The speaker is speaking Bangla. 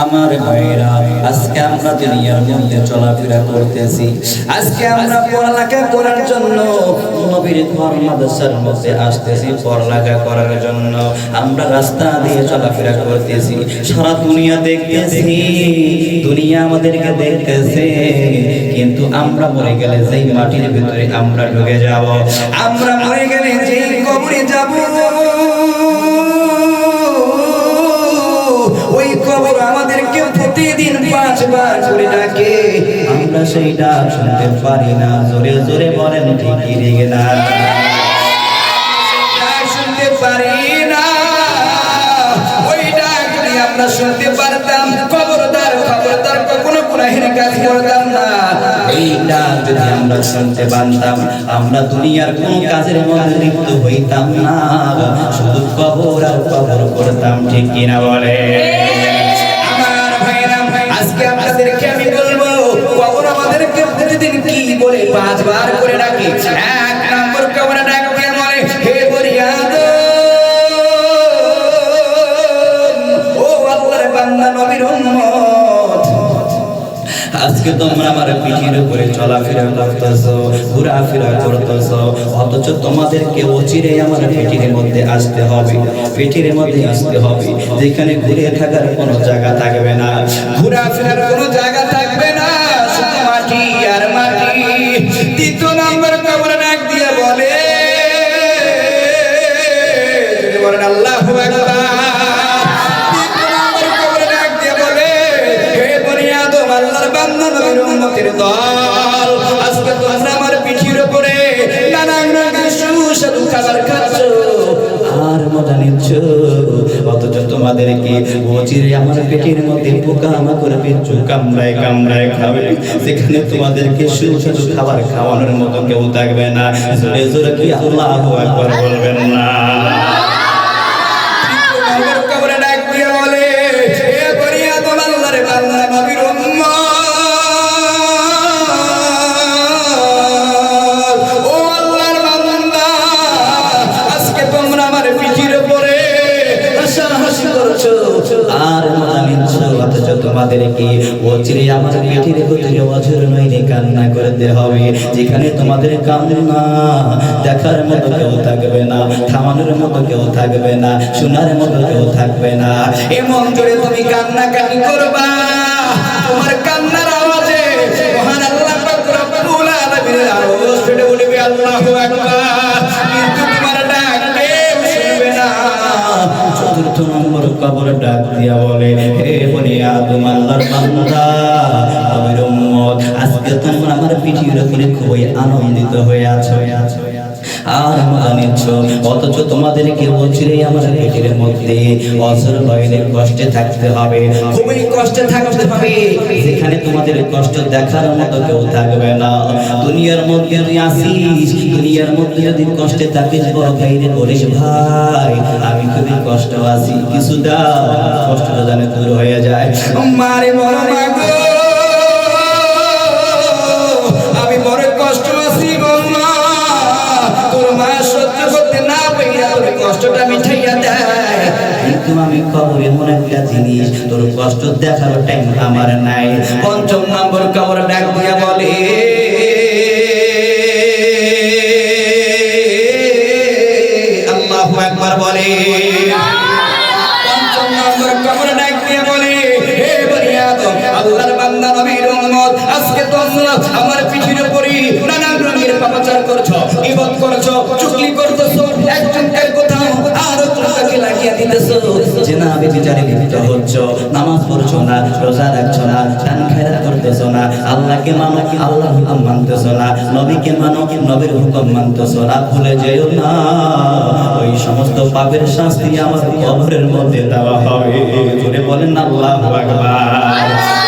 আমার ভাইরা, আজকে আমরা দুনিয়ার মধ্যে চলাফেরা করতেছি। আজকে আমরা পড়ালেখা করার জন্য নবীর ঘর মাদ্রাসার মধ্যে আসতেছি পড়ালেখা করার জন্য। আমরা রাস্তা দিয়ে চলাফেরা করতেছি। সারা দুনিয়া দেখতেছি, দুনিয়া আমাদেরকে দেখতেছে, কিন্তু আমরা মরে গেলে যেই মাটির ভিতরে আমরা ঢুকে যাব, আমরা মরে গেলে যেই কবরে যাব। প্রতিদিন পাঁচবার করে ডাকে। আমরা সেই ডাক শুনতে পারি না। জোরে জোরে বলেন, ঠিকই রেগে না। শুনতে পারি না। ওই ডাক আমরা শুনতে পারতাম। খবরদার খবরদার কাজ করতাম না। আমরা আমরা দুনিয়ার কোন কাজের মধ্যে লিপ্ত হইতাম না। শুধু কবর আর কবর করতাম ঠিক কিনা বলে আমাদেরকে প্রতিদিন কি বলে পাঁচবার করে ডাকে? এক নম্বর কবর ডাক বলে, হে বরিয়াদ ও আল্লাহর বান্দা নবীর উম্মত, আজকে তোমরা আমার পিঠের উপরে চলাফেরা করতেছো, ঘোরাফেরা করতেছো, অথচ তোমাদেরকে অচিরে আমার পিঠের মধ্যে আসতে হবে, পিঠের মধ্যে আসতে হবে। যেখানে ঘুরে থাকার কোনো জায়গা থাকবে না। ঘোরাফেরার কোনো জায়গা থাকবে আল্লাহ মধ্যে সেখানে তোমাদেরকে সুস্বাদু খাবার খাওয়ানোর মতো কেউ থাকবে না কি বলবেন না যেখানে তোমাদের কান্না দেখার মতো কেউ থাকবে না, থামানোর মতো কেউ থাকবে না, শোনার মতো কেউ থাকবে না। এমন করে তুমি কান্না কান্নি করবা। তোমার কান্নার আওয়াজে মহান আল্লাহ পাক রব্বুল আলামিনের আরশ ফেটে উঠবে আল্লাহু আকবার। দিয়া বলে, হে বনি তোমার বান্দা আমার উম্মত, আজকে তোমরা আমার পিঠির উপরে খুবই আনন্দিত হয়ে আছো আছো। অথচ আমার পেটের মধ্যে। অসর বাইরে কষ্টে থাকতে হবে। খুবই কষ্টে থাকতে হবে। তোমাদের কষ্ট দেখার মতো কেউ থাকবে না। দুনিয়ার মধ্যে তুই আসিস। দুনিয়ার মধ্যে যদি কষ্টে থাকিস বড় ভাইরে বলিস ভাই। আমি খুবই কষ্ট আছি। কিছু দাও। কষ্টটা জানে দূর হয়ে যায়। মারে আমি এমন একটা জিনিস, তোর কষ্ট দেখার টাইম আমার নাই। পঞ্চম নম্বর খবর ডাক দিয়া বলে পিঠির উপরে নানান রঙের পাপাচার করছ, ইবাদত করছ চুগলি করতেছো, একজনকে কোথাও আর একজনকে লাগিয়ে দিতেছো। লিপ্ত হচ্ছ। নামাজ না, রোজা না করতেছ না, আল্লাহকে মানো, আল্লাহ হুকুম মানতেছ না, নবীকে মানো, নবীর হুকুম মানতেছ না, ভুলে যেও না। ওই সমস্ত পাপের শাস্তি আমার কবরের মধ্যে দেওয়া হবে বলেন আল্লাহ আকবার।